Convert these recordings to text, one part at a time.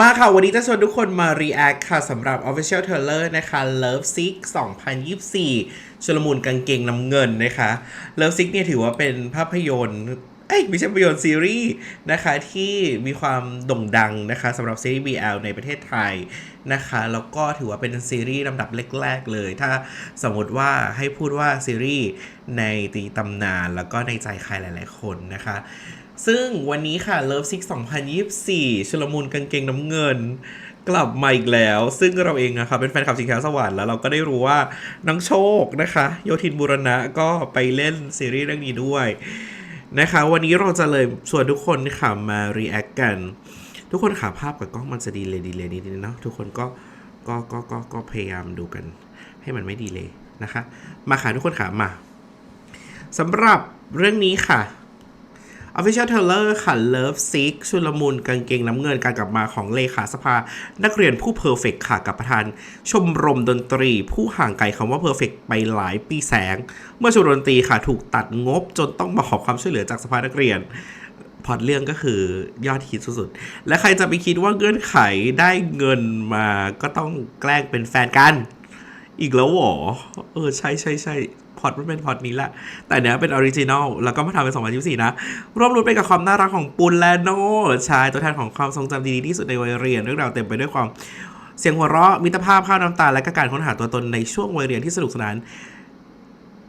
มาค่ะ วันนี้จะชวนทุกคนมา react ค่ะสำหรับ official trailer นะคะ Love Sick 2024 ชลมูลกางเกงน้ำเงินนะคะ Love Sick เนี่ยถือว่าเป็นภาพยนตร์เอ้ยไม่ใช่ภาพยนตร์ซีรีส์นะคะที่มีความโด่งดังนะคะสำหรับซีรีส์ BL ในประเทศไทยนะคะ แล้วก็ถือว่าเป็นซีรีส์ลำดับแรกๆเลย ถ้าสมมติว่าให้พูดว่าซีรีส์ในตีตำนานแล้วก็ในใจใครหลายๆคนนะคะ ซึ่งวันนี้ค่ะ Love Sick 2024 ชลมูลกางเกงน้ำเงิน กลับมาอีกแล้ว ซึ่งเราเองอะค่ะเป็นแฟนคลับสิงค้าสวรรค์แล้วเราก็ได้รู้ว่าน้องโชคนะคะ โยธินบุรณะก็ไปเล่นซีรีส์เรื่องนี้ด้วยนะคะ วันนี้เราจะเลยชวนทุกคนค่ะมา react กัน ทุกคนขาภาพกับกล้องมันจะดีเลยดีเลยนิดนึงเนาะทุกคนก็ก็ก็ก็ก็พยายามดูกัน ให้มันไม่ดีเลยนะคะ มาค่ะทุกคนขามาสำหรับเรื่องนี้ค่ะ Official Trailer ค่ะ Love Sick ชุลมุนกางเกงน้ำเงินการกลับมาของเลขาสภา นักเรียนผู้เพอร์เฟกค่ะกับประธาน ชมรมดนตรี ผู้ห่างไกลคำว่าเพอร์เฟกไปหลายปีแสง เมื่อชมรมดนตรีค่ะถูกตัดงบจนต้องมาขอความช่วยเหลือจากสภานักเรียนพอตเรื่องก็คือยอดฮิตสุดๆ และใครจะไปคิดว่าเงื่อนไขได้เงินมาก็ต้องแกล้งเป็นแฟนกัน อีกแล้วเหรอ เออ ใช่ใช่ใช่ พอตมันเป็นพอตนี้แหละ แต่เนี้ยเป็นออริจินอลแล้วก็มาทำเป็น 2024 นะ ร่วมรุ้นไปกับความน่ารักของปุณและโนชายตัวแทนของความทรงจำดีๆที่สุดในวัยเรียนเรื่องราวเต็มไปด้วยความเสียงหัวเราะมิตรภาพข้าวน้ำตาและก็การค้นหาตัวตนในช่วงวัยเรียนที่สนุกสนาน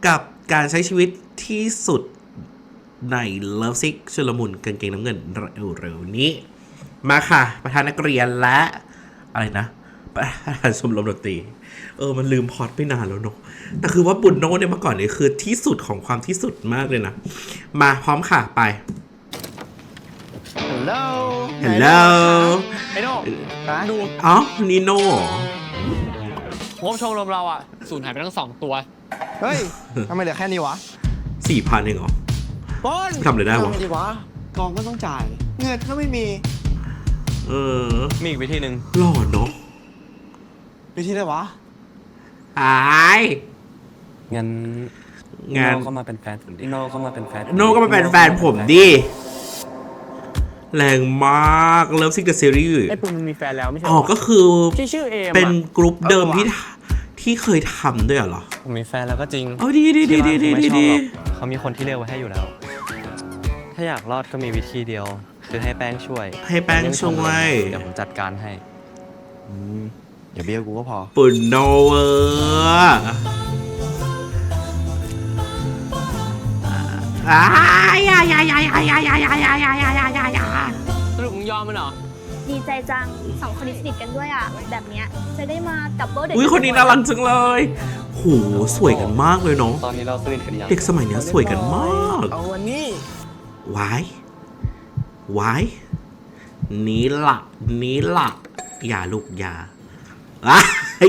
กับการใช้ชีวิตที่สุดใน Love s i c ชุลมุนกางเกงน้ำเงินเร็วๆนี้ มาค่ะ ประธานนักเรียนและอะไรนะ ประธานชมรมดนตรี เออ มันลืมพล็อดไปนานแล้วเนอะแต่คือว่าบุญโน่เนี่ยเมื่อก่อนเนี่ยคือที่สุดของความที่สุดมากเลยนะ มาพร้อมค่ะไปฮัลโหล Hello ไอ้โน่ฮะดูอ๋อนีโน่เหรองบชมรมเราอะสูญหายไปทั้งสองตัว เฮ้ยทำไมเหลือแค่นี้วะสี่พันเองเหรอบอลทำอะไรได้วะทำดีวะกองก็ต้องจ่าย เงินก็ไม่มี เออ มีอีกวิธีหนึ่งหล่อเนาะ วิธีไหนวะอาย งั้นงานโน่ก็มาเป็นแฟนผมดิโน่ก็มาเป็นแฟนโน่ก็มาเป็นแฟนผมดิ แรงมากเลิฟซิกเดอะซีรีส์ไอ้ปุ่มมันมีแฟนแล้วไม่ใช่อ๋อ ก็คือที่ชื่อเอมเป็นอะกรุ๊ปเดิมที่ที่เคยทำด้วยเหรอ ผมมีแฟนแล้วก็จริงเออดีดีดีดีดีที่ดีบ้านดีผมไม่ชอบหรอกเขามีคนที่เลือกไว้ให้อยู่แล้ว ถ้าอยากรอดก็มีวิธีเดียว คือให้แป้งช่วยให้แป้งช่วย เดี๋ยวผมจัดการให้ อืม อย่าเบี้ยวกูก็พอ ปุ่นโนเวอร์อ้ายยายายายายายายายายายายายาสรุปมึงยอมมันเหรอ ดีใจจังสองคนนี้สนิทกันด้วยอะ แบบเนี้ยจะได้มาดับเบิลเดทอุ้ยคนนี้น่ารักจังเลยโหสวยกันมากเลยเนาะ ตอนนี้เราสนิทกันยังเด็กสมัยเนี้ยสวยกันมากเอาวันนี้วายวายนี้ละนี้ละอย่าลูกอย่า อะ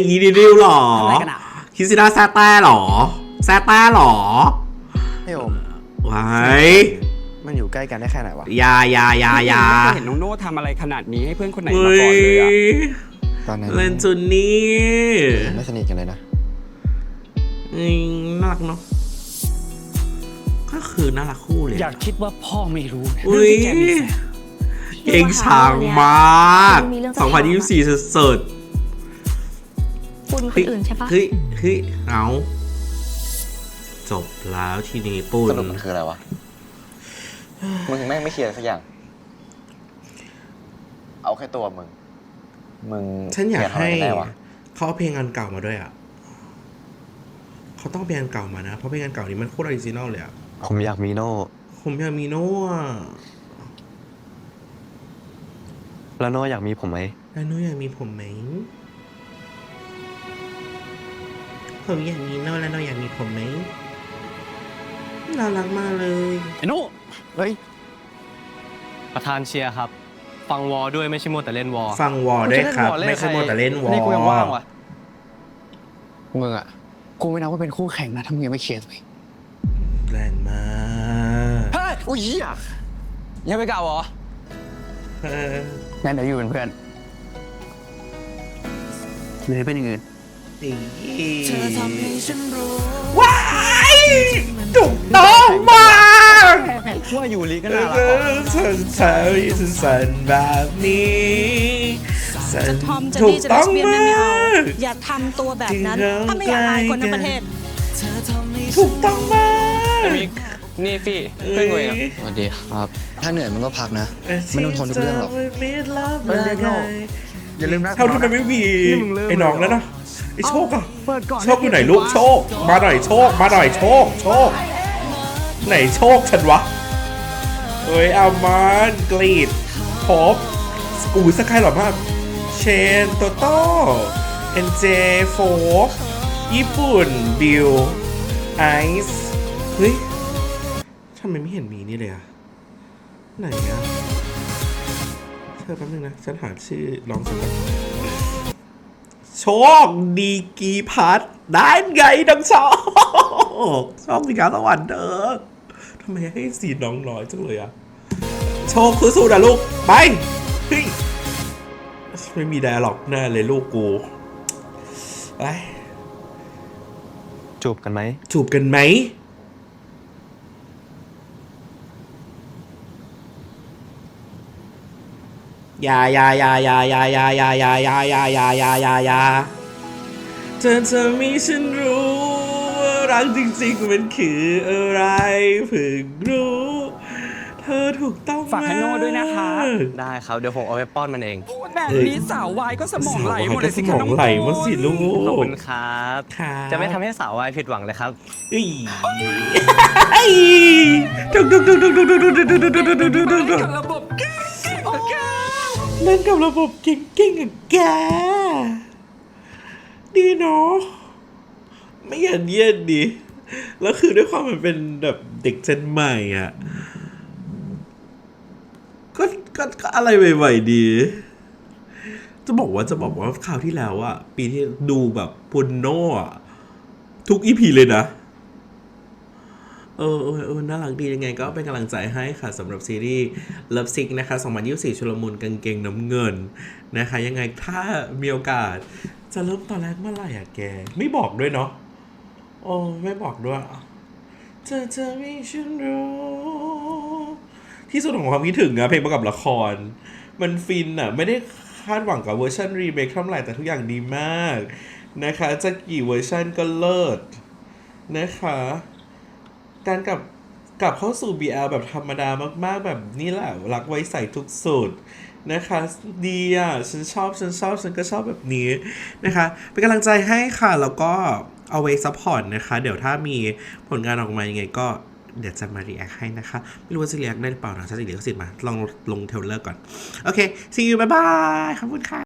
อีดิดิวหรออะไรกันอะคิดซินาแซตแต้หรอแซตแต้หรอให้ผมวายมันอยู่ใกล้กันได้แค่ไหนวะอยาอยาอยาอยาไม่เคยเห็นน้องโน่ทำอะไรขนาดนี้ให้เพื่อนคนไหนมาเฮ้ก่อนเลยอะยตอนนั้นเล่นจุนนี่ไม่สนิทกันเลยนะอืมน่ารักเนาะก็คือน่ารักคู่เลยอยากคิดว่าพ่อไม่รู้นะอุ้ยเรื่องที่แกมีแฟนเก่งช้างมาก 2024สุด คุณๆคนอื่นใช่ปะเฮ้ยเฮ้ยเอาจบแล้วทีนี้ปุ่นสรุปมันคืออะไรวะ มึงแม่งไม่เคลียร์อะไรสักอย่าง เอาแค่ตัวมึง มึงฉันอยากเคลีร์ทำให้ไมกันแน่วะเขาเอาเพลงอันเก่ามาด้วยอะเขาต้องเอาเพลงอันเก่ามานะ เพราะเพลงอันเก่านี้มันโคตรออริจินอลเลยอะ ผมอยากมีโน่ ผมอยากมีโน่อะแล้วโน่อยากมีผมไหมแล้วโน่อยากมีผมไหม ผมอยากมีโน่แล้วโน่อยากมีผมไหมน่ารักมากเลยไอ้โน่เฮ้ย ประธานเชียร์ครับ ฟังวอลด้วยไม่ใช่มัวแต่เล่นวอลฟังวอลด้วยครับไม่ใช่มัวแต่เล่นวอลนี่กูยังว่างว่ะมึงอะกูไม่นับว่าเป็นคู่แข่งนะถ้ามึงยังไม่เคลียร์ตัวเองแรงมากเฮ้ยอุ้ยเหี้ยยังไม่กล่าวเหรอเอองั้นเดี๋ยวอยู่เป็นเพื่อนหรือเป็นอย่างอื่น ว้ายถูกต้องมากว่าอยู่ลีก็เอน่ารักอฉันเธอที่สันแบบนี้จะทอมจะถูนี่กจะต้เลองสเบี้ยนมาไม่เอากอย่าทำตัวแบบนั้นจริงๆถ้าไม่อยากอายคนทั้งประเทศ ถูกต้องมากมิกนี่ฟี่เพื่อนกูเองอะสวัสดีครับ ถ้าเหนื่อยมันก็พักนะ ไม่ต้องทนทุกเรื่องหรอกเฮ้ยอย่าลืมนะเท่าที่มันไม่มีนี่มึงเริ่มไอ้น้องเลยแล้วเหรอนะ ไอ้โชคอะเปิดก่อนโชคอยู่ไหนลูกโชค มาหน่อยโชค มาหน่อยโชค โชค ไหนโชคฉันวะเอ้ยเอามันกรีดพบอูสกายหล่อมาก เชนโตโต้เอ็นเจโฟกญี่ปุ่น บิลไอซ์เฮ้ยทำไมไม่เห็นมีนี่เลยอะไหนอะเธอแป๊บนึงนะ ฉันหาชื่อน้องสัก ก่อนโชคดีกีพัทได้ไงดังโชคโชคดีการสวรรค์เด้อทำไมให้สีน้องน้อยจังเลยอะโชคสู้ๆนะลูก ไปเฮ้ยไม่มีแดร์หรอกแน่เลยลูกกูไปจูบกันไหมจูบกันไหม ยาอยาอยาอยาอยาอยาอยาอยาอยาอยาอยาอยาอยาอยาเธอจะมีฉันรู้ว่ารักจริงๆมันคืออะไรเพิ่งรู้ เธอถูกต้องฝากให้โน่ด้วยนะคะมากได้ครับ เดี๋ยวผมเอาไปป้อนมันเองแบบนี้สาววายก็สมองไหลหมดเลยสิสคะมน้อองงไหลมาสิลูขอบกคุณครับครับจะไม่ทำให้สาววายผิดหวังเลยครับอีทุกทุกทุกทุกทุกทุกทุกทุกทุกทุกทุกทุกทุกทุกทุกระบบ เล่นกับระบบเก่งๆกับแก ดีเนาะไม่ยันเยียดดี แล้วคือด้วยความมันเป็นแบบเด็กเจนใหม่อะก็ก็ก็อะไรใหม่ๆดี จะบอกว่าจะบอกว่าคราวที่แล้วอะปีที่ดูแบบปุนโน่อะทุกอีพีเลยนะ เออเออเออน่ารักดียังไง ก็เป็นกำลังใจให้ค่ะสำหรับซีรีส์ Love Sick นะคะ2024 ชุลมุนกางเกงน้ำเงินนะคะ ยังไงถ้ามีโอกาส จะเริ่มตอนแรกเมื่อไหร่อะแก ไม่บอกด้วยเนาะโอ้ไม่บอกด้วยเธอจะมีฉันรู้ที่สุดของความคิดถึงอะเพลงประกอบละคร มันฟินอะไม่ได้คาดหวังกับเวอร์ชันรีเมคเท่าไหร่แต่ทุกอย่างดีมากนะคะ จะกี่เวอร์ชันก็เลิศนะคะ การกลับกลับเข้าสู่ BL แบบธรรมดามาก ๆ แบบนี้แหละรักไว้ใส่ทุกสุดนะคะ ดีอะ ฉันชอบ ฉันชอบ ฉันก็ชอบแบบนี้นะคะ เป็นกำลังใจให้ค่ะ แล้วก็เอาไว้ซัพพอร์ตนะคะ เดี๋ยวถ้ามีผลงานออกมายังไงก็เดี๋ยวจะมารีแอคให้นะคะ ไม่รู้ว่าจะรีแอคได้หรือเปล่านะถ้าจะรีแอคสิทธิ์มา ลองลงเทลเลอร์ก่อน โอเค see you บ๊ายบายขอบคุณค่ะ